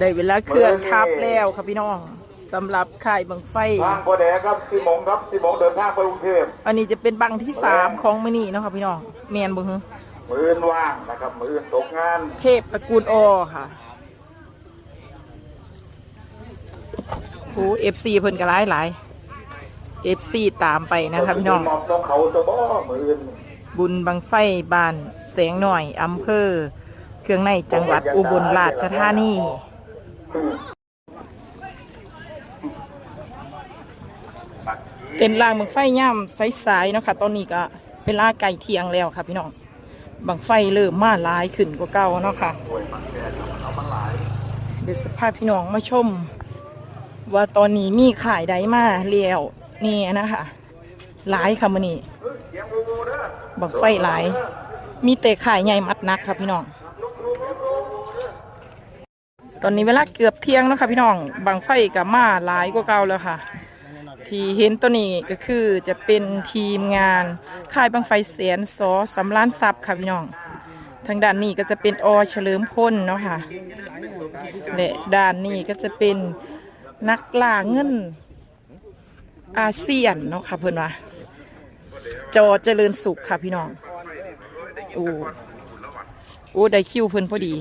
ได้เวลาเคลื่อนทับแล้วครับพี่น้องสำหรับค่ายบังไฟ ทางพอแดงครับสิบโมงครับสิบโมงเดินทางไปกรุงเทพอันนี้จะเป็นบังที่สามของมือนี้เนาะครับพี่น้องแมนบ่ฮึมืออื่นว่างนะครับ มืออื่นตกงานเทพตระกูลอค่ะโอ้เอฟซีเพิ่นก็หลายหลายเอฟซีตามไปนะครับพี่น้องมอบน้องเขาตัวบ่มืออื่นบุญบังไฟบานแสงหน่อยอำเภอ เครื่องในจังหวัดอุบลราชธานี เป็นรางบังไฟย่ำสายๆเนาะค่ะ ตอนนี้ก็เป็นลาไก่เทียงแล้วค่ะ พี่น้องบังไฟเริ่มมาหลายขึ้นกว่าเก่าเนาะค่ะเดี๋ยวสภาพพี่น้องมาชม ว่าตอนนี้มีขายใดมาเลี้ยวนี่นะคะหลายค่ะมันนี่บังไฟหลาย มีแต่ขายใหญ่มัดนักค่ะพี่น้อง ตอนนี้เวลาเกือบเที่ยงเนาะคะพี่น้องบังไฟกับมาหลายกว่าเก่าแล้วค่ะ ที่เห็นตัวนี้ก็คือจะเป็นทีมงานค่ายบังไฟเสียนสอสำล้านทรัพย์ค่ะพี่น้อง ทางด้านนี้ก็จะเป็นอเฉลิมพลเนาะค่ะและด้านนี้ก็จะเป็นนักล่าเงินอาเซียนเนาะค่ะเพื่อนว่าจอเจริญสุขค่ะพี่น้องโอ้โอ้ได้คิวเพื่อนพอดี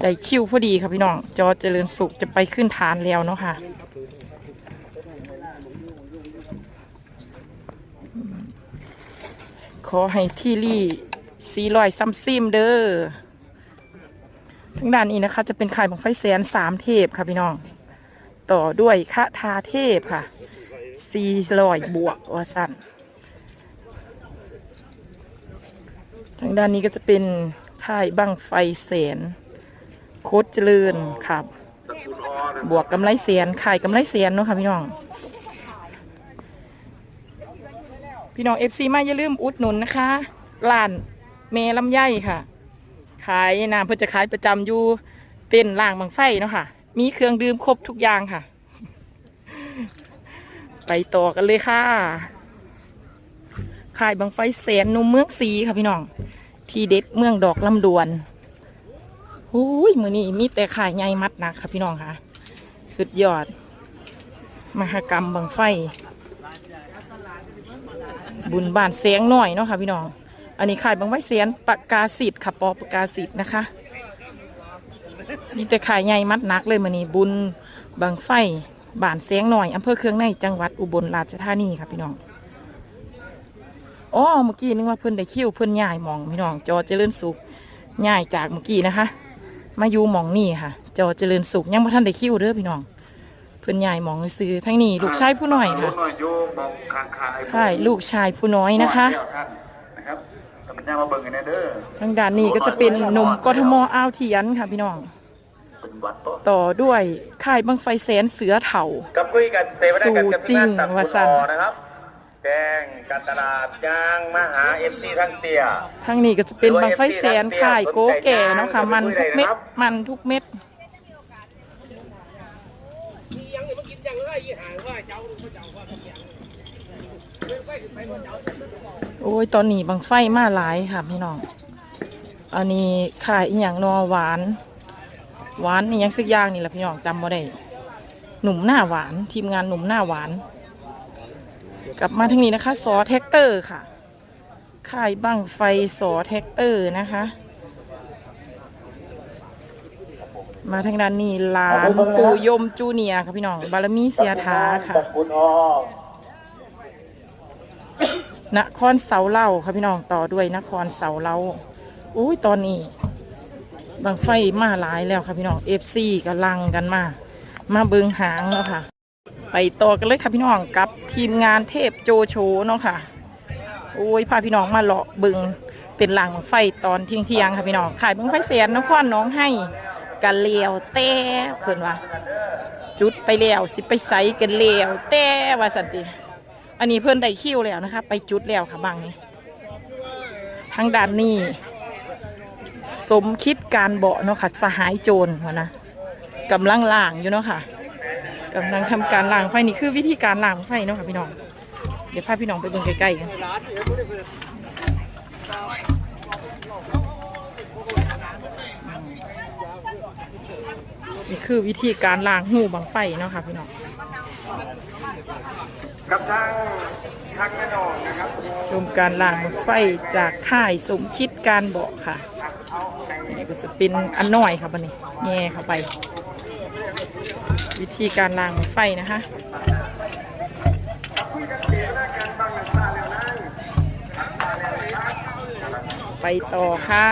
ได้คิวพอดีค่ะพี่น้อง จอเจริญสุขจะไปขึ้นฐานแล้วเนาะค่ะ ขอให้ที่รี่สีลอยซ้ำซิมเด้อทางด้านนี้นะคะ จะเป็นขายของไฟแสนสามเทพค่ะพี่น้อง ต่อด้วยคาทาเทพค่ะสีลอยบวกวาสันทางด้านนี้ก็จะเป็นค่ายบังไฟแสน โคตรเจริญครับบวกกำไรเสียนขายกำไรเสียนเนาะค่ะพี่น้อง พี่น้องเอฟซีมาอย่าลืมอุดหนุนนะคะร้านเมลำไยค่ะ ขายน้ำเพื่อจะขายประจำอยู่เต้นล่างบางไฟเนาะค่ะ มีเครื่องดื่มครบทุกอย่างค่ะ ไปต่อกันเลยค่ะขายบางไฟแสนนุ่มเมืองสีค่ะพี่น้อง ที่เด็ดเมืองดอกลำดวน หูยมือนี้มีแต่ขายใหญ่มัดหนักค่ะพี่น้องค่ะ สุดยอด มหกรรมบางไฟ บุญบานเสียงหน่อยเนาะค่ะพี่น้อง อันนี้ขายบางไว้เสียนปากกาสิทธ์ค่ะปอปากกาสิทธ์นะคะ มีแต่ขายใหญ่มัดหนักเลยมือนี้บุญบางไฟบานเสียงหน่อยอำเภอเครื่องในจังหวัดอุบลราชธานีค่ะพี่น้องอ๋อเมื่อกี้นึกว่าเพิ่อนได้คิ้วเพิ่อนย่ายมองพี่น้องจอเจริญสุขย่ายจากเมื่อกี้นะคะ มาอยู่หมองนี่ค่ะจอเจริญสุขยังบ่ทันได้คิ้วเด้อพี่น้องเพิ่นย่ายหมองซื้อทั้งนี้ลูกชายผู้น้อยค่ะหน่อยอยู่มองคางคายใช่ลูกชายผู้น้อยนะคะนะครับกำลังจะมาเบิ่งกันนะเด้อทางด้านนี้ก็จะเป็นหนุ่มกทมอ้าวเทียนค่ะพี่น้องเป็นวัดต่อต่อด้วยค่ายบังไฟแสนเสือเถากับคุยกันเสวนากันกับสู่จริงตัดว่าซั่นคุณอนะครับ แจ้งการตลาดยางมหาเอฟซีทั้งเตียทางนี้ก็จะเป็นบังไฟแสนค่ายโกแก่เนาะค่ะ มันทุกเม็ดมันทุกเม็ดโอ้ยตอนนี้บังไฟมาหลายค่ะพี่น้อง อันนี้ขายอหย่างนอหวาน หวานอหย่างสักอย่างนี่แหละพี่น้องจำบ่ได้หนุ่มหน้าหวาน ทีมงานหนุ่มหน้าหวาน กลับมาทางนี้นะคะสอแท็กเตอร์ค่ะ ค่ายบังไฟสอแท็กเตอร์นะคะ มาทางด้านนี้ลานปู่ยมจูเนียค่ะพี่น้อง บารมีเสียท้าค่ะตัดคุณอนครเสาเล่าค่ะพี่น้องต่อด้วยนครเสาเล่าอุ้ยตอนนี้บางไฟมาหลายแล้วค่ะพี่น้องเอฟซีกำลังกันมา มาเบิงหางแล้วค่ะ ไปต่อกันเลยค่ะพี่น้องกับทีมงานเทพโจโฉเนาะค่ะ โอ้ยพาพี่น้องมาเลาะเบิงเป็นหลังไฟตอนเที่ยงเที่ยงค่ะพี่น้องขายบังไฟเสียนนครน้องให้กันเลียวแต่เพิ่อนว่าจุดไปแล้วสิไปใสกันเลียวแต่ว่าสันติอันนี้เพื่อนได้คิวแล้วนะคะ ไปจุดแล้วค่ะบางนี้ทางด้านนี้สมคิดการเบาะเนาะค่ะสหายโจรวะนะกำลังล่างอยู่เนาะค่ะ กำลังทำการล่างไฟนี่คือวิธีการล่างไฟเนาะค่ะพี่น้อง เดี๋ยวพาพี่น้องไปเบิ่งใกล้ๆกันนี่คือวิธีการล้างหูบังไฟเนาะค่ะพี่น้องกับทางทางแม่นองนะครับชมการล้างบังไฟจากค่ายสมคิดการเบาะค่ะนี่ก็จะเป็นอันน้อยค่ะบันนี้แง่เข้าไป วิธีการล้างไฟนะคะไปต่อค่ะ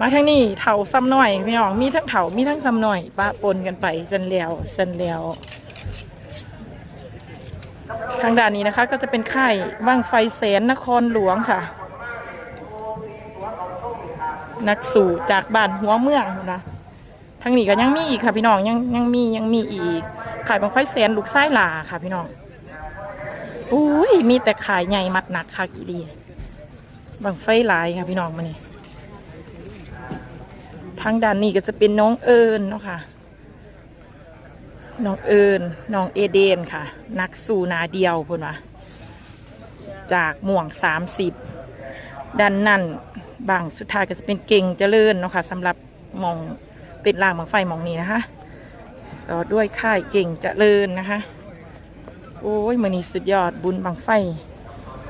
มาทางนี้เถาซ้ำหน่อยพี่น้องมีทั้งเถามีทั้งซ้ำหน่อยปะปนกันไปเส้นแล้วเส้นแล้วทางด้านนี้นะคะก็จะเป็นค่ายว่างไฟแสนนครหลวงค่ะ นักสู่จากบ้านหัวเมืองนะ ทางนี้ก็ยังมีอีกค่ะพี่น้องยังยังมียังมีอีกขายบางไฟแสนลูกไส้หลาค่ะพี่น้องอุ้ยมีแต่ขายใหญ่มัดหนักค่ะอีดีบางไฟหลายค่ะพี่น้องมานี่ทางด้านนี้ก็จะเป็นน้องเอิญเนาะค่ะน้องเอิญน้องเอเดนค่ะ นักสู่นาเดียวพุ่นวะจากหม่วงสามสิบด้านนั่นบางสุดท้ายก็จะเป็นเก่งเจริญเนาะค่ะสำหรับมอง เป็นล่างบังไฟมองนี้นะคะต่อด้วยค่ายเก่งเจริญนะคะ โอ้ยมือนี้สุดยอดบุญบังไฟ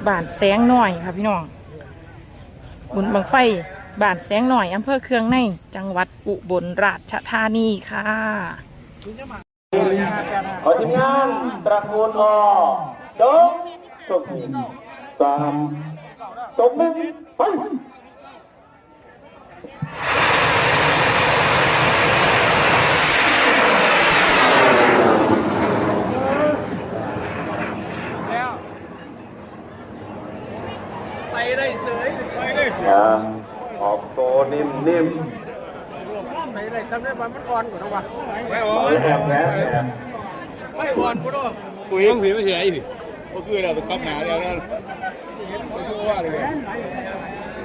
บานแสงหน่อยค่ะพี่น้อง บุญบังไฟบานแสงหน่อยอำเภอเคืองในจังหวัดอุบลราชธานีค่ะขอทีมงานตระกูลอจงจบสามจบหนึ่งไปได้เสยไปได้ อ่าออกโตนิ่มนิ่ม ไปได้สำเร็จวันมันอ่อนกว่าน้องวะไม่ ๆ อ่อ เอา น แล้วแล้วแล้ว ไม่อ่อนกูด้วย ปุ๋ยต้องผีไม่เฉยพี่ก็คือเราไปก๊อปหนาแล้วนั่นคือว่าเลย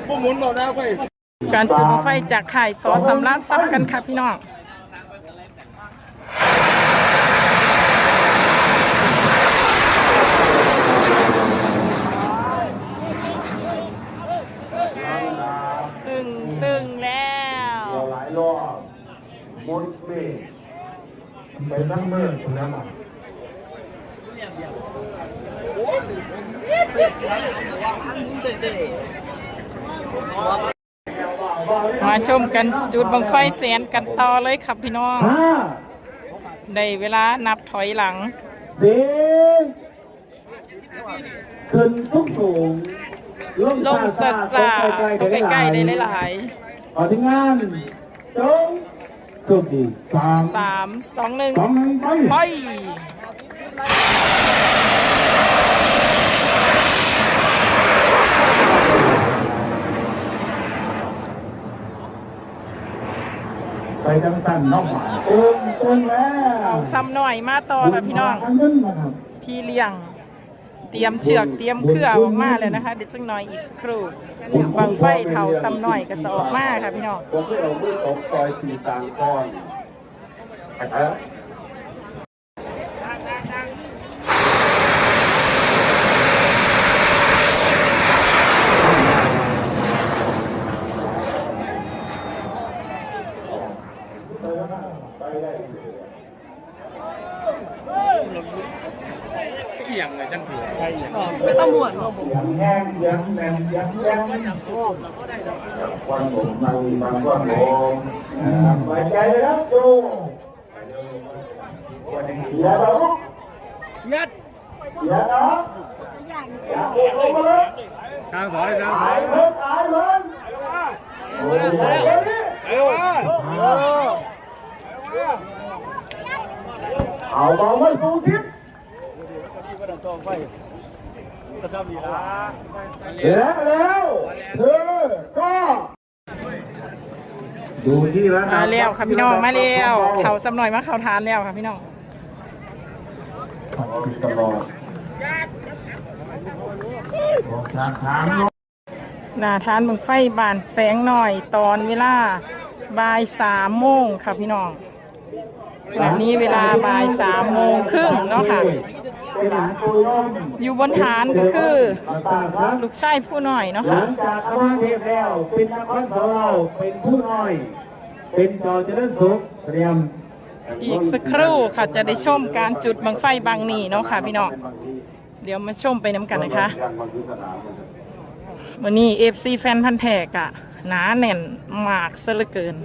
พวกหมุนเราหน้าไปการซื้อบั้งไฟจากข่ายซอสำรับซับกันค่ะพี่น้องตึงตึงแล้วเราหลายรอบมุดเมฆไปนั่งเมื่อคนนั้นอะ มาชมกันจุดบังไฟแสนกันต่อเลยครับพี่น้องห้าได้เวลานับถอยหลังสี่ขึ้นสูงสูงลงลงสัสสาใกล้ๆได้หลายขอที่งานจงโชคดีสามๆสามสองหนึ่งสองหนึ่งไป ไปไปจังสันน้องหมาตึงตึงแล้วเอาซ้ำหน่อยมาต่อค่ะพี่น้องทางนั้นนะครับพี่เลี้ยง เตรียมเชือกเตรียมเครือออกมาเลยนะคะ เดี๋ยวจังหน่อยอีกสักครู่บังไฟเผาซ้ำหน่อยก็จะออกมาค่ะพี่น้อง ผมที่เรามือตกซอยสีตางก้อนนะครับ เอียงเลยจังสิ ไม่ต้องบวช ยังแห้งยังแน่นยังแยังวันผมบางบางวันผมไว้ใจเลยครับดูอย่าเรา ยัดอย่าเราอย่าเก็บลงมาเลยทางถอยทางถตาอยยเลยตายเลยโอ้ยเดี๋ยวนี้เร็วเอาเบาไม่สู้ทิศก็ซ้ำดีละแล้วแล้วเธอก็ดูที่แล้วมาแล้วค่ะพี่น้องมาแล้วเขาซ้ำหน่อยมาเขาทานแล้วค่ะพี่น้องตลอดบอกทางทางหน้าทานบังไฟบานแสงหน่อยตอนเวลาบ่ายสามโมงค่ะพี่น้องขณะนี้เวลาบ่ายสามโมงครึ่งเนาะค่ะ เป็นหลานปูย่อมอยู่บนฐานก็คือตาครับลูกชายผู้น้อยเนาะหลัค่ะงจากเข้ามาเทพแล้ว เป็นนักขันเราเป็นผู้น้อย เป็นจอเจริญสุขเตรียมอีกสักครู่ค่ะจะได้ชมการจุดบังไฟบางนี่เนาะค่ะพี่น้องเดี๋ยวมาชมไปน้ำกันนะคะวันนี้เอฟซีแฟนพันธ์แทกอะหนาแน่นมากซะเหลือเกิน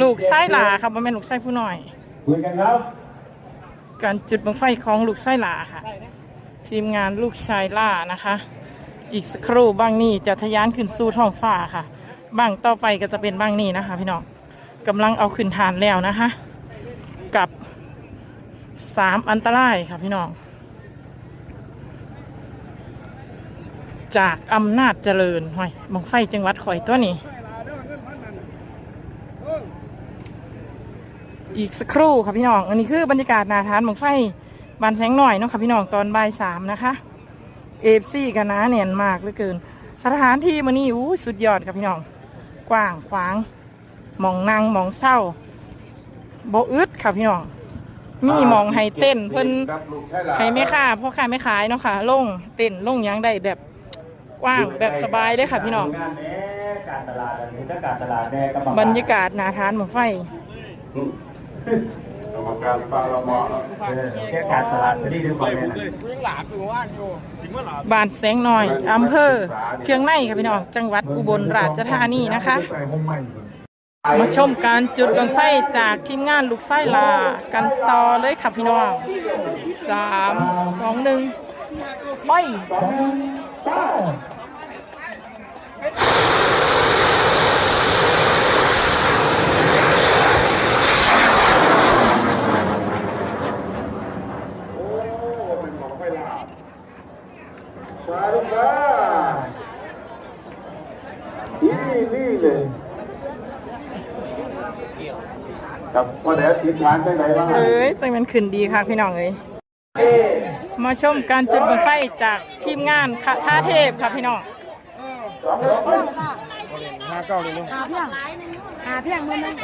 ลูกไส้หลาครับว่าแม่นลูกไส้ผู้น้อยคุยกันครับ การจุดบังไฟของลูกไส้หลาค่ะ ทีมงานลูกชายล่านะคะ อีกสักครู่บ้างนี่จะทะยานขึ้นสู่ท้องฟ้าค่ะบ้างต่อไปก็จะเป็นบ้างนี่นะคะ พี่น้องกำลังเอาขึ้นฐานแล้วนะคะ กับสามอันตรายค่ะพี่น้อง จากอำนาจเจริญห้อยบังไฟจังหวัดข่อยตัวนี้ อีกสักครู่ค่ะพี่น้อง อันนี้คือบรรยากาศหนาทานบังไฟบานแสงหน่อยเนาะค่ะพี่น้องตอนบ่ายสามนะคะเอฟซีกันนะเนียนมากเหลือเกิน สถานที่มันนี่อู้สุดยอดค่ะพี่น้อง กว้างขวางหมองนางหมองเศร้าโบอึดค่ะพี่น้องมีหมองให้เต้นเพิ่นให้ไม่ค่าพ่อค้าไม่ขายเนาะค่ะลงเต้นลงหยังได้แบบกว้างแบบสบายเลยค่ะพี่น้องงานแน่การตลาดอันนี้ถ้าการตลาดแน่ก็บรรยากาศหนาทานบังไฟ กรรมการปาละมอแค่การตลาดจะได้ด้วยความแน่หลาบอยู่ว่างอยู่สิงห์หลาบบ้านแสงหน้อยอำเภอเคียงในค่ะพี่น้องจังหวัดอุบลราชธานีนะคะ มาชมการจุดดวงไฟจากทีมงานลูกไส้ลากันต่อเลยค่ะพี่น้องสามสองหนึ่งไป สาธุค่ะนี่นี่เลยกับพ่อแดดทิศทางได้ไหนบ้างเอ้ยจังมันขึ้นดีค่ะพี่น้องเอ้ยมาชมการจุดดวงไฟจากทีมงานค่ะท่าเทพค่ะพี่น้องห้าเก้าเลยลูกหาเพียงหาเพียงมือนึง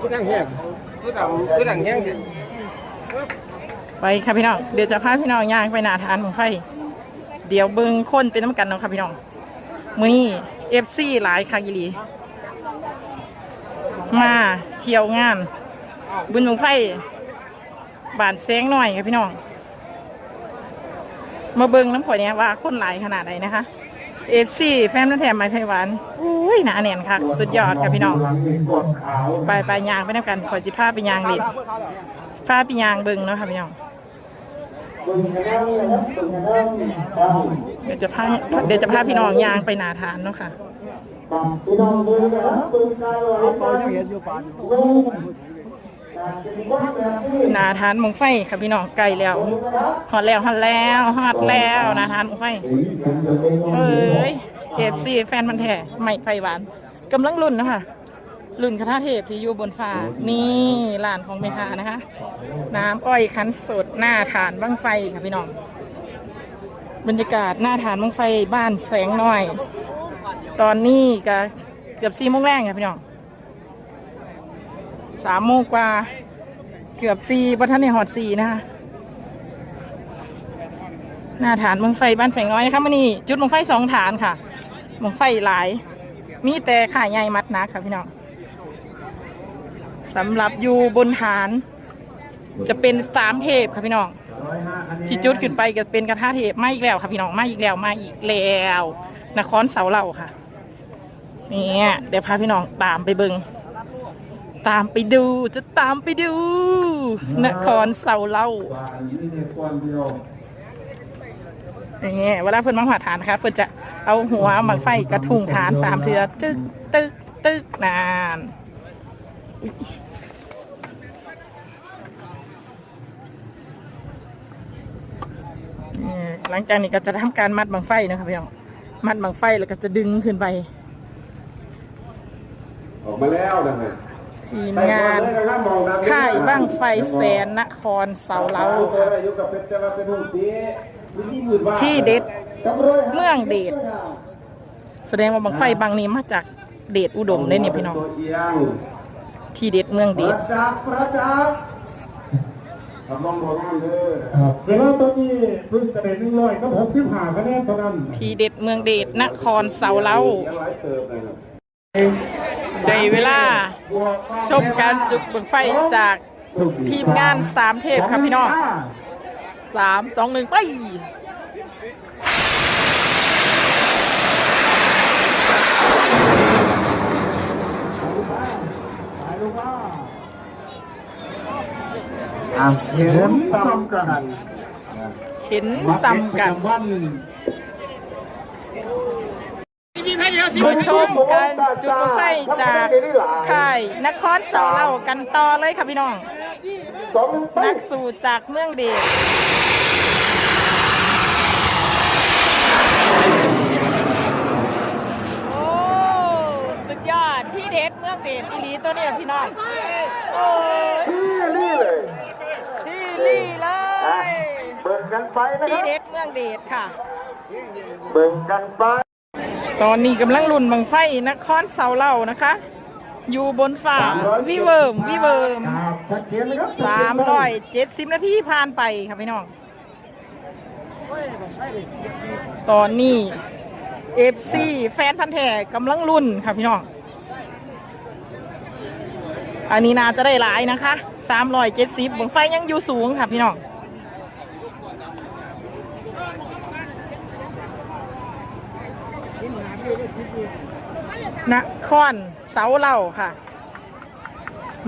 คือดังแห้ง คือดังคือดังแห้งไปค่ะพี่น้องเดี๋ยวจะพาพี่น้องย่างไปหนาทานของไฟเดี๋ยวเบิ้งคนเป็นน้ำกันเนาะค่ะพี่น้องมือนี้เอฟซีหลายค่ะกิลีมาเที่ยวงาน บุญบังไฟบานแสงหน่อยค่ะพี่น้อง มาเบิ้งน้ำข่อยเนี้ยว่าคนหลายขนาดไหนนะคะ เอฟซีแฟนนันแถมไม้ไผ่หวานอุ้ยหนาแน่นค่ะสุดยอดค่ะพี่น้องหลังนี้กดขาวไปไปยางไปน้ำกันขอจิพาไปยางเลิพาไปยางเบิ้งเนาะค่ะพี่น้องเดี๋ยวจะพาเดี๋ยวจะพาพี่น้องยางไปนาทานเนาะค่ะพี่น้องมือนะครับ นเลยไปเห็นอยู่ป่านกานบ้านแบบนี้นาทานมงไฟค่ะพี่น้องไกลแล้วฮอดแล้วฮอดแล้วฮอดแล้วนาทานมงไฟเป็นเอ้ยเอฟซีแฟนมันแท้ไม่ไฟหวานกำลังรุ่นนะคะรุ่นคาถาเทพที่อยู่บนฟ้านี่ร้านของเมคานะคะ น้ำอ้อยคั้นสดหน้าฐานบังไฟค่ะพี่น้อง บรรยากาศหน้าฐานบังไฟบ้านแสงน้อย ตอนนี้ก็เกือบสี่โมงแรงค่ะพี่น้อง สามโมงกว่า เกือบสี่บัทันในหอดสี่นะคะหน้าฐานบังไฟบ้านแสงน้อยนะคะมื่อนี้จุดบังไฟสองฐานค่ะบังไฟหลาย มีแต่ข่ายใหญ่มัดนักค่ะพี่น้องสำหรับอยู่บนฐาน จะเป็นสามเทพค่ะพี่น้องที่จุดขึ้นไปก็เป็นกระทะเทพมาอีกแล้วค่ะพี่น้องมาอีกแล้วมาอีกแล้วนครเสาเหล่าค่ะนี่เดี๋ยวพาพี่น้องตามไปเบิง ตามไปดู จะตามไปดู นครเสาเหล่าบ้านนี้ในควันเดียวอย่างเงี้ยเวลาเพิ่นมาหัวฐานนะคะเพิ่นจะเอาหัวหมักไฟกระทุงฐานสามเทือตึกตึกตึกนานอุ๊ยนี่หลังจากนี้ก็จะทำการมัดบังไฟนะครับพี่น้องมัดบังไฟแล้วก็จะดึงขึ้นไป ออกมาแล้วนะฮะ ทีมงานค่ายบ้างไฟแสนนครเสาเหลาค่ะอยู่กับเป็นจะมาเป็นหุ่นตีวิธีมืดว่าที่เด็ดเมืองเดชแสดงว่าบังไฟบางนี้มาจากเดชอุดมเลยนี่พี่น้องตัวเอียงที่เด็ดเมืองปเดระชจักษ์ประจักษ์ทำลองโบราณเด้อครับเวลาตอนนี้เพิ่งจะได้หนึ่งร้อยก็หกสิบห้าคะแนนเท่านั้นที่เด็ดเมืองเดชนครเสาเล้า ยังหลายเติมเลยครับได้เวลา ชมการจุดบังไฟจากทีมงานสามเทพครับพี่น้องสามสองหนึ่งไปอะเห็นซ้ำกัน เห็นซ้ำกัน วันมาชมการจุดบังไฟจากค่ายนครเสาเล้ากันต่อเลยครับพี่น้องสองหนึ่งไปนักสู่จากเมืองเดชโอ้สุดยอดที่เด็ดเมืองเดชอีหลีตัวนี้พี่น้องโอ้ยที่นี่เลยที่ลี่เลอะยเบิ่งกันไปนะคที่รับเด็ดเมืองเดชค่ะเบิ่งกันไป ตอนนี้กำลังลุ่นบังไฟนครเสาเหล่านะคะ อยู่บนฝ่าวิเวิร์มวิเวิร์มครับชัดเจนเลยครับสามร้อยเจ็ดสิบนาทีผ่านไปครับพี่น้อง ตอนนี้เอฟซีแฟนพันธ์แท้กำลังรุ่นค่ะพี่น้อง อันนี้น่าจะได้หลายนะคะสามร้อยเจ็ดสิบบังไฟยังอยู่สูงค่ะพี่น้อง นครเสาเหล่าค่ะ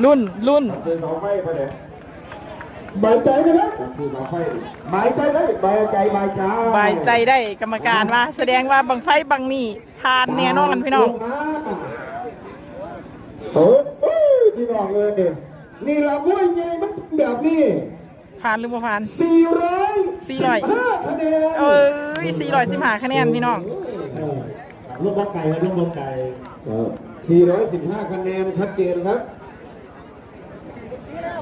รุ่นรุ่นคือเสาไฟไปเลยบายใจนะครับคือเสาไฟบายใจได้บายใจบายใจบายใจได้กรรมการว่า แสดงว่าบังไฟบังนี่ผ่านแน่นอนพี่น้องโอ้โอ้ยพี่น้องเลยนี่ละมวยใหญ่มันแบบนี้ผ่านหรือบ่ผ่าน400 400คะแนนเอ้ย415คะแนนพี่น้อง ลูกบอลไก่และลูกบอลไก่415 คะแนนชัดเจนครับ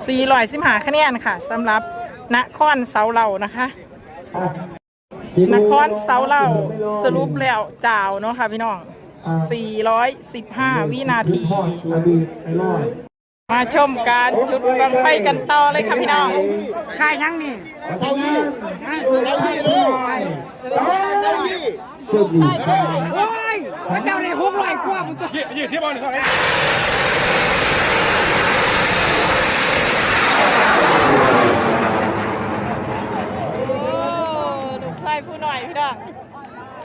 415คะแนนค่ะสำหรับนครเสาเหล่านะคะนครเสาเหล่าสรุปแล้วจ่าวเนาะค่ะพี่น้อง 415 วินาทีอดีตไอ้ร้อยมาชมการจุดบังไฟกันต่อเลยค่ะพี่น้องค่ายยังนี่เก้าอี้เก้าอี้เลยเก้าอี้ เจ้าดีโอ้ยพระเจ้าได้หกร้อยกว่ามันตัวยี่ยี่สิบบอลเท่าไหร่โอ้ลูกชายผู้หน่อยพี่น้อง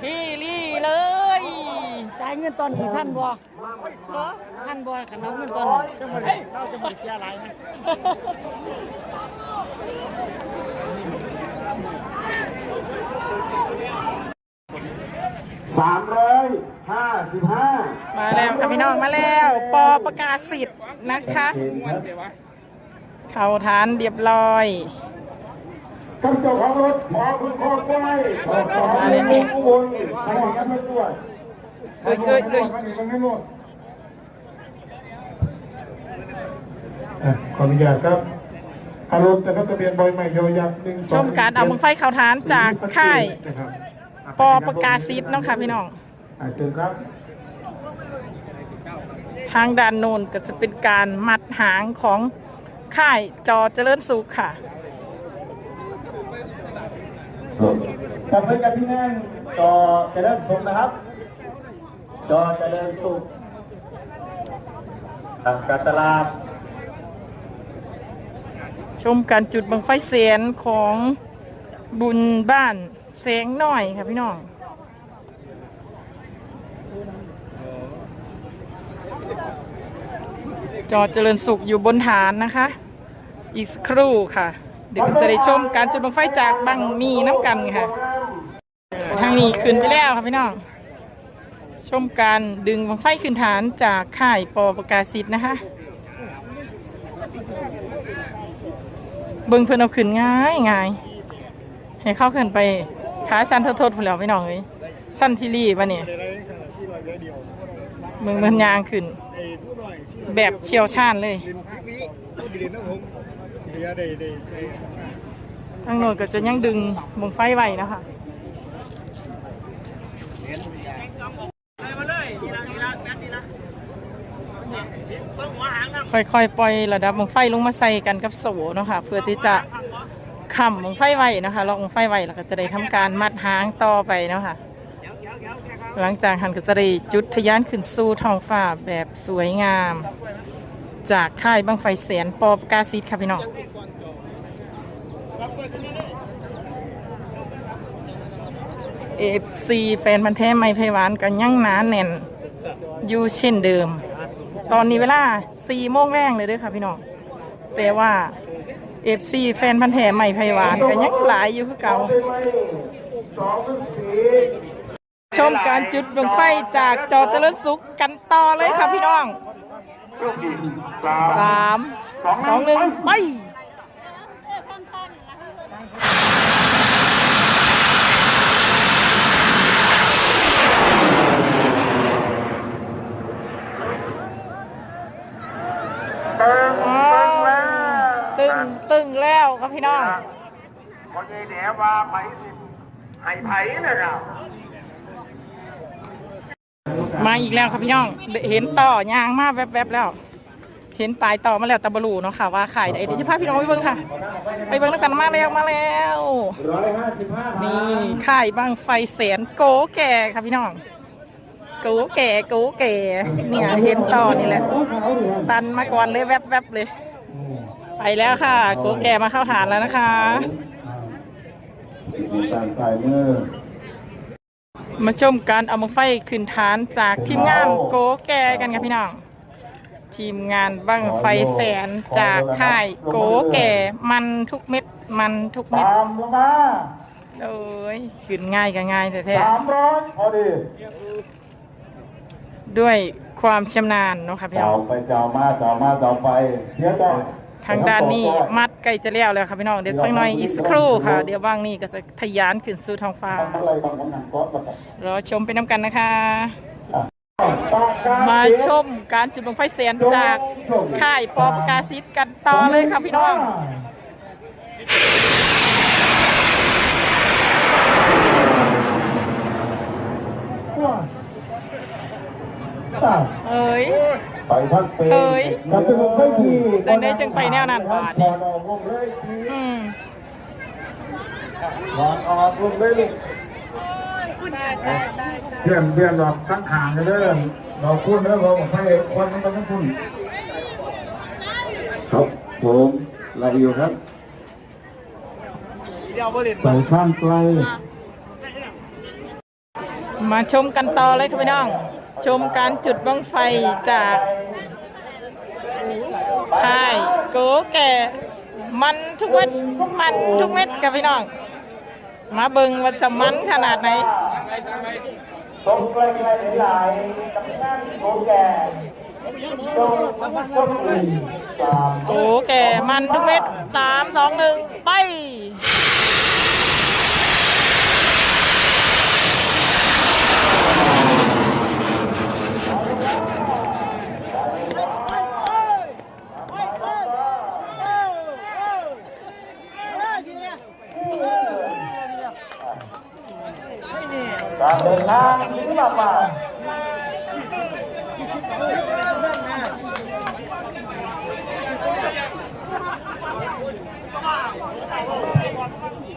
พี่ลี่เลยจ่ายเงินตอนนี้ท่านบ่ท่านบ่กันเอาเงินตอนนี้จังหวะนี้เราจะมีเสียหลายไหม 355 มาแล้วค่ะพี่น้องมาแล้ว ปอประกาศสิทธิ์นะคะ เข้าฐานเรียบร้อยท่านเจ้าของรถขอคุณขอไว้ขอขอให้ลูกอุบลไปกันไม่ด้วยเอ้ยเอ้ยเอ้ยขออนุญาตครับอารมณ์นะครับทะเบียนบอยใหม่ยอยักษ์หนึ่งชมการเอาบังไฟเข้าฐานจากค่าย ปอประกาศสิทธิ์เนาะค่ะพี่น้องอ่าเชิญครับทางด้านโน้นก็จะเป็นการมัดหางของค่ายจอเจริญสุขค่ะขอบคุณกับพี่แม่งต่อเจริญสุขนะครับต่อเจริญสุขทางการตลาดชมการจุดบังไฟเสียนของบุญบ้าน แสงหน่อยค่ะพี่น้องจอเจริญสุขอยู่บนฐานนะคะ อีกครู่ค่ะ เดี๋ยวจะได้ชมการจุดบังไฟจากบังมีน้ำกันค่ะ ทางนี้ขึ้นไปแล้วค่ะพี่น้อง ชมการดึงบังไฟขึ้นฐานจากค่ายปอประกาศสิทธิ์นะคะ เบิ่งเพื่อนเอาขึ้นง่ายง่ายให้เข้าขึ้นไป ขายสั้นเท่าทดผู้นแหล้วพี่น้องเอ้ยสั้นทีรีบวะเนี่ยเมืองเมืองยางขึ้นแบบเชี่ยวชาญเลยทางโน้นก็จะยังดึงบังไฟไว้นะคะค่อยๆ ปล่อยระดับบังไฟลงมาใส่กันกับโสเนาะค่ะเพื่อที่จะ คำบังไฟไว้นะคะลอกบังไฟไว้แล้วก็จะได้ทำการมัดหางต่อไปเนาะค่ะหลังจากหันก็จะได้จุดทะยานขึ้นสู่ท้องฟ้าแบบสวยงาม จากค่ายบังไฟแสนปอบกาซิดค่ะพี่น้องเอฟซีแฟนพันธุ์แท้ไม่ไพหวานกันยั่งหนาแน่นอยู่เช่นเดิม ตอนนี้เวลา4โมงแรงเลยด้วยค่ะพี่น้องแต่ว่า เอฟซีแฟนพันธุ์แผ่ใหม่ไพหวานก็ยังหลายอยู่คือเก่า ชมการจุดดวงไฟจากจอเจริญสุขกันต่อเลยค่ะพี่น้องสามสองหนึ่งไป เติม อ๋อ เติมแล้ว ตึงตึงแล้วครับพี่น้อง พอใจแหนว่าไปสิให้ไผ่ นะครับมาอีกแล้วครับพี่น้อง เห็นต่อยางมาแวบๆแล้ว เห็นปลายต่อมาแล้วแตะบลูเนาะค่ะว่าขายได้เดี๋ยวจะพาพี่น้องไปเบิ่งค่ะ ไปเบิ่งแล้วกันมาแล้วมาแล้วร้อยห้าสิบห้านี่ค่ายบังไฟแสนโกแก่ครับพี่น้องโกแก่โกแก่เนี่ยเห็นต่อนี่แหละสันมาก่อนเลยแวบๆเลย ไปแล้วค่ะโกแก่มาเข้าฐานแล้วนะคะ การใส่มือมาชมการเอามังไฟขึ้นฐานจากทีมงานโกแก่กันครับพี่น้อง ทีมงานบังไฟแสนจากค่ายโกแก่มันทุกเม็ดมันทุกเม็ดตามลงมาโอ้ยขึ้นง่ายก็ง่ายแท้สามร้อยพอดีๆด้วยความชำนาญเนาะค่ะพี่น้เจ้าอง ไปเจ้ามาเจ้ามาเจ้าไปเสียต่อ ทางด้านนี้มัดไก่จะแล้วแล้วค่ะพี่น้องเดี๋ยวสักหน่อยอีกสักครู่ค่ะ เดี๋ยวว่างนี่ก็จะทะยานขึ้นสู่ท้องฟ้ารอตมาแต่รอชมไปน้ำกันนะคะ มาชมการจุดบังไฟเสียนจากค่ายปอบกาซิดกันต่อเลยค่ะพี่น้อง เอ้ย ไปทั้งปีเอ้ยกระตุ้นไม่ทีจังได้จังไปแนวนั้นบาดถนี่อดออกวงเลยทีอืมถอดออกวงเลยลูกเพื่อนเพื่อนหลอกทั้งขางกันเด้อเราพูดเด้อเราบอกให้คนนั้นก็ต้องพูดครับผมไล่อยู่ครับใส่ข้างไกล มาชมกันต่อเลยค่ะพี่น้อง ชมการจุดบังไฟจากค่ายโกแก่ มันทุกเม็ดมันทุกเม็ดกับพี่น้อง มาเบิงว่าจะมันขนาดไหนตรงใกลๆหลายๆกับนั่นโอแก่ตรงต้นอีสามโกแก่มันทุกเม็ดสามสองหนึ่งไป การ